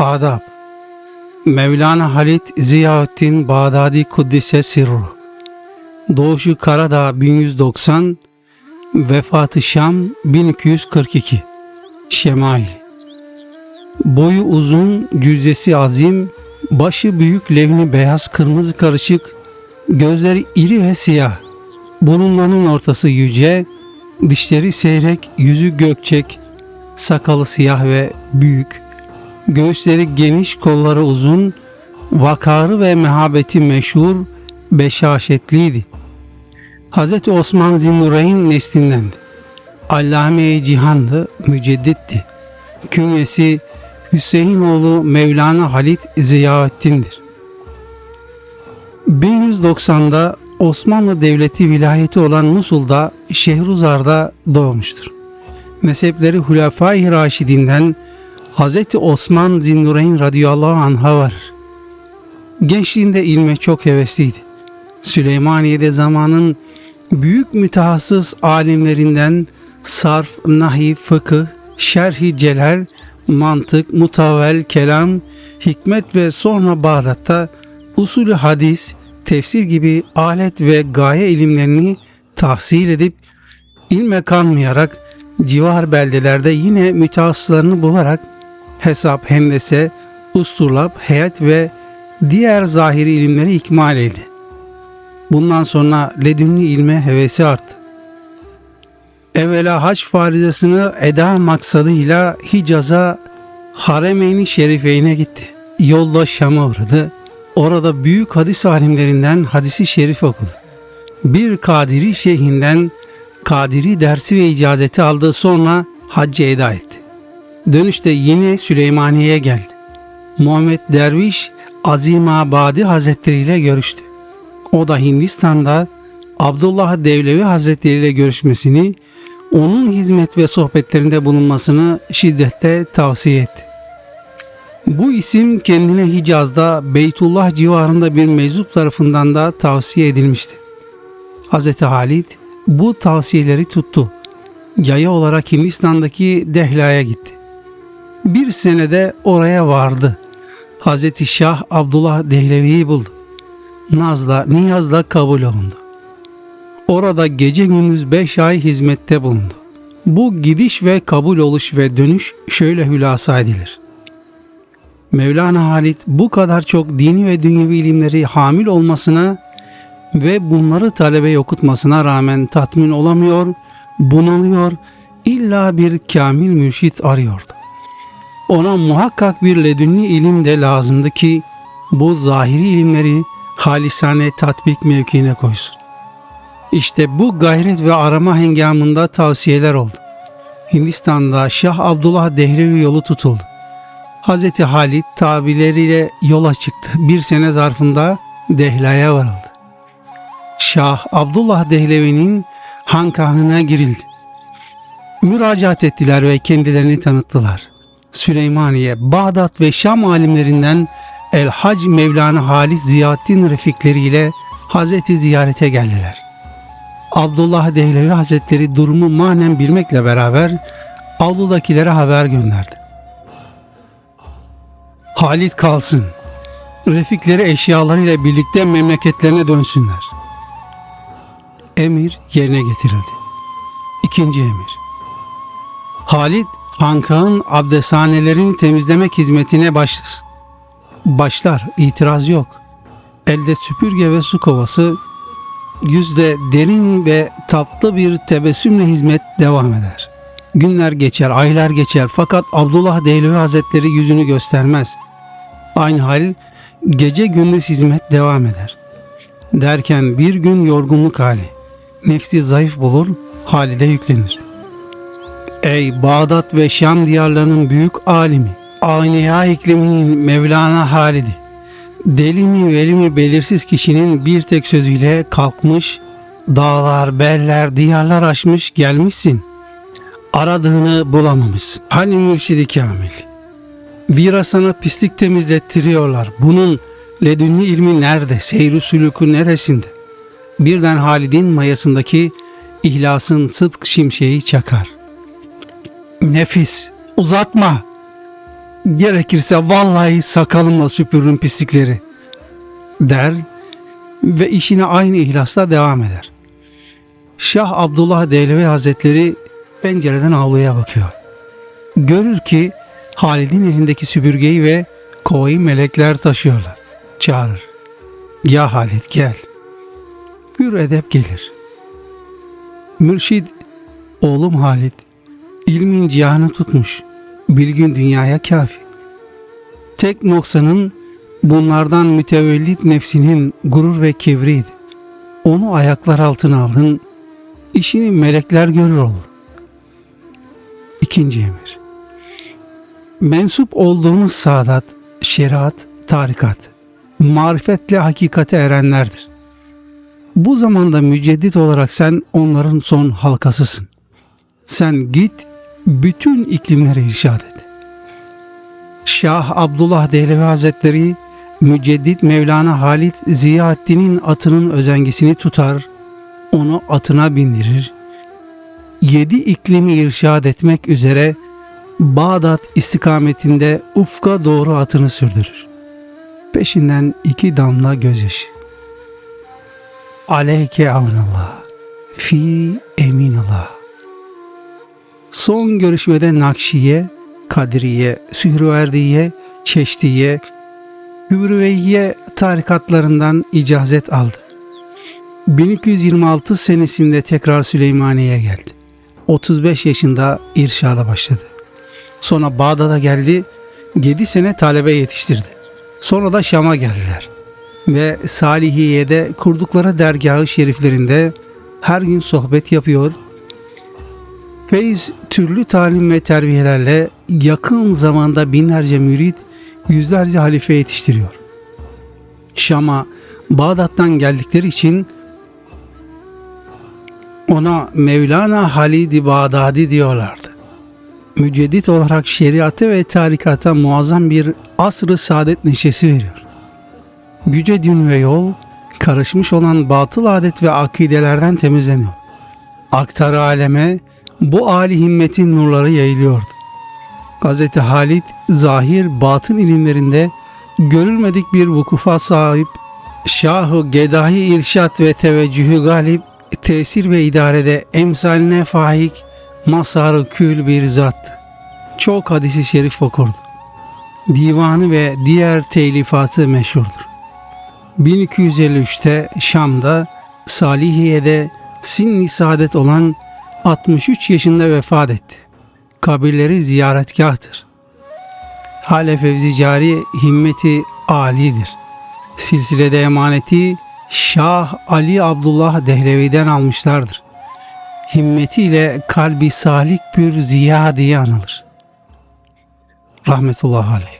Adab. Mevlana Halit Ziyaüddin Bağdadi Kuddise Sirru Doğuşu Karadağ 1190 Vefatı Şam 1242 Şemail. Boyu uzun, cüzdesi azim, başı büyük levni beyaz kırmızı karışık, gözleri iri ve siyah, burunlarının ortası yüce, dişleri seyrek, yüzü gökçek, sakalı siyah ve büyük, göğüsleri geniş, kolları uzun, vakarı ve mehabeti meşhur, beşaşetliydi. Hz. Osman Zinnureyn neslindendi. Allame-i Cihan'dı, mücedditti. Künyesi Hüseyinoğlu Mevlana Halit Ziyaüddin'dir. 1190'da Osmanlı Devleti vilayeti olan Musul'da Şehruzar'da doğmuştur. Mezhepleri Hulefai Raşidinden Hz. Osman Zinnureyn radıyallahu anh'a varır. Gençliğinde ilme çok hevesliydi. Süleymaniye'de zamanın büyük mütehassıs alimlerinden sarf, nahi, fıkıh, şerhi celal, mantık, mutavvel, kelam, hikmet ve sonra Bağdat'ta usulü hadis, tefsir gibi alet ve gaye ilimlerini tahsil edip ilme kanmayarak civar beldelerde yine mütehassıslarını bularak hesap, hendese, usturlap, heyet ve diğer zahiri ilimleri ikmal eyledi. Bundan sonra ledünni ilme hevesi arttı. Evvela hac farizasını eda maksadıyla Hicaz'a Haremeyn-i Şerifeyn'e gitti. Yolda Şam'a uğradı. Orada büyük hadis alimlerinden hadisi şerif okudu. Bir Kadiri şeyhinden Kadiri dersi ve icazeti aldı sonra haccı eda etti. Dönüşte yine Süleymaniye'ye geldi. Muhammed Derviş Azimabadi Hazretleri ile görüştü. O da Hindistan'da Abdullah Devlevi Hazretleri ile görüşmesini, onun hizmet ve sohbetlerinde bulunmasını şiddetle tavsiye etti. Bu isim kendine Hicaz'da Beytullah civarında bir meczup tarafından da tavsiye edilmişti. Hz. Halit bu tavsiyeleri tuttu. Yaya olarak Hindistan'daki Dehla'ya gitti. Bir senede oraya vardı. Hz. Şah Abdullah Dehlevi'yi buldu. Nazla, niyazla kabul olundu. Orada gece gündüz beş ay hizmette bulundu. Bu gidiş ve kabul oluş ve dönüş şöyle hülasa edilir. Mevlana Halit bu kadar çok dini ve dünyevi ilimleri hamil olmasına ve bunları talebe okutmasına rağmen tatmin olamıyor, bunalıyor, illa bir kamil mürşit arıyordu. Ona muhakkak bir ledünni ilim de lazımdı ki bu zahiri ilimleri halisane tatbik mevkiine koysun. İşte bu gayret ve arama hengamında tavsiyeler oldu. Hindistan'da Şah Abdullah Dehlevi yolu tutuldu. Hz. Halit tabileriyle yola çıktı. Bir sene zarfında Dehla'ya varıldı. Şah Abdullah Dehlevi'nin hankahına girildi. Müracaat ettiler ve kendilerini tanıttılar. Süleymaniye, Bağdat ve Şam alimlerinden El Hac Mevlana Halis Ziyaddin refikleriyle Hazreti ziyarete geldiler. Abdullah Dehlevi Hazretleri durumu manen bilmekle beraber avludakilere haber gönderdi. Halit kalsın. Refikleri eşyalarıyla birlikte memleketlerine dönsünler. Emir yerine getirildi. İkinci emir. Halit Hankağın abdesthanelerini temizlemek hizmetine başlasın. Başlar, itiraz yok. Elde süpürge ve su kovası, yüzde derin ve tatlı bir tebessümle hizmet devam eder. Günler geçer, aylar geçer fakat Abdullah Dehlevi Hazretleri yüzünü göstermez. Aynı hal gece gündüz hizmet devam eder. Derken bir gün yorgunluk hali, nefsi zayıf bulur, halide yüklenir. Ey Bağdat ve Şam diyarlarının büyük alimi, Aniya ikliminin Mevlana Halidi, deli mi veli mi belirsiz kişinin bir tek sözüyle kalkmış, dağlar, beller, diyarlar aşmış gelmişsin. Aradığını bulamamışsın. Hani mürşidi kamil. Vira sana pislik temizlettiriyorlar. Bunun ledünni ilmi nerede? Seyri sülükü neresinde? Birden Halid'in mayasındaki ihlasın sıdk şimşeği çakar. Nefis, uzatma. Gerekirse vallahi sakalımla süpürürüm pislikleri der ve işine aynı ihlasla devam eder. Şah Abdullah Dehlevi Hazretleri pencereden avluya bakıyor. Görür ki Halid'in elindeki süpürgeyi ve kovayı melekler taşıyorlar. Çağırır. Ya Halid gel. Hür edep gelir. Mürşid, oğlum Halid, ilmin cihanı tutmuş, bilgin dünyaya kafi. Tek noksanın bunlardan mütevellit nefsinin gurur ve kibriydi. Onu ayaklar altına aldın, işini melekler görür olur. İkinci emir. Mensup olduğumuz saadat, şeriat, tarikat, marifetle hakikate erenlerdir. Bu zamanda müceddit olarak sen onların son halkasısın. Sen git bütün iklimlere irşad et. Şah Abdullah Dehlevi Hazretleri Müceddit Mevlana Halit Ziyaettin'in atının özengisini tutar, onu atına bindirir. Yedi iklimi irşad etmek üzere Bağdat istikametinde ufka doğru atını sürdürür. Peşinden iki damla gözyaşı. Aleyke avnallah, fi eminallah. Son görüşmede Nakşiye, Kadiriye, Sührüverdiye, Çeşdiye, Hübrüveyye tarikatlarından icazet aldı. 1226 senesinde tekrar Süleymaniye'ye geldi. 35 yaşında irşada başladı. Sonra Bağdat'a geldi, 7 sene talebe yetiştirdi. Sonra da Şam'a geldiler. Ve Salihiye'de kurdukları dergahı şeriflerinde her gün sohbet yapıyor, Feyz türlü talim ve terbiyelerle yakın zamanda binlerce mürit, yüzlerce halife yetiştiriyor. Şam'a, Bağdat'tan geldikleri için ona Mevlana Halid-i Bağdadi diyorlardı. Müceddit olarak şeriata ve tarikata muazzam bir asr-ı saadet neşesi veriyor. Güce din ve yol, karışmış olan batıl adet ve akidelerden temizleniyor. Aktarı aleme, bu âli himmetin nurları yayılıyordu. Hz. Halid zahir batın ilimlerinde görülmedik bir vukufa sahip Şahı Gedahi irşat ve teveccühü galip tesir ve idarede emsaline faik masarı kül bir zattı. Çok hadisi şerif okurdu. Divanı ve diğer telifatı meşhurdur. 1253'te Şam'da Salihiye'de Sinni Saadet olan 63 yaşında vefat etti. Kabirleri ziyaretgahtır. Hale Fevzi Cari himmeti alidir. Silsilede emaneti Şah Ali Abdullah Dehlevi'den almışlardır. Himmetiyle kalbi salik bir ziya diye anılır. Rahmetullahi aleyh.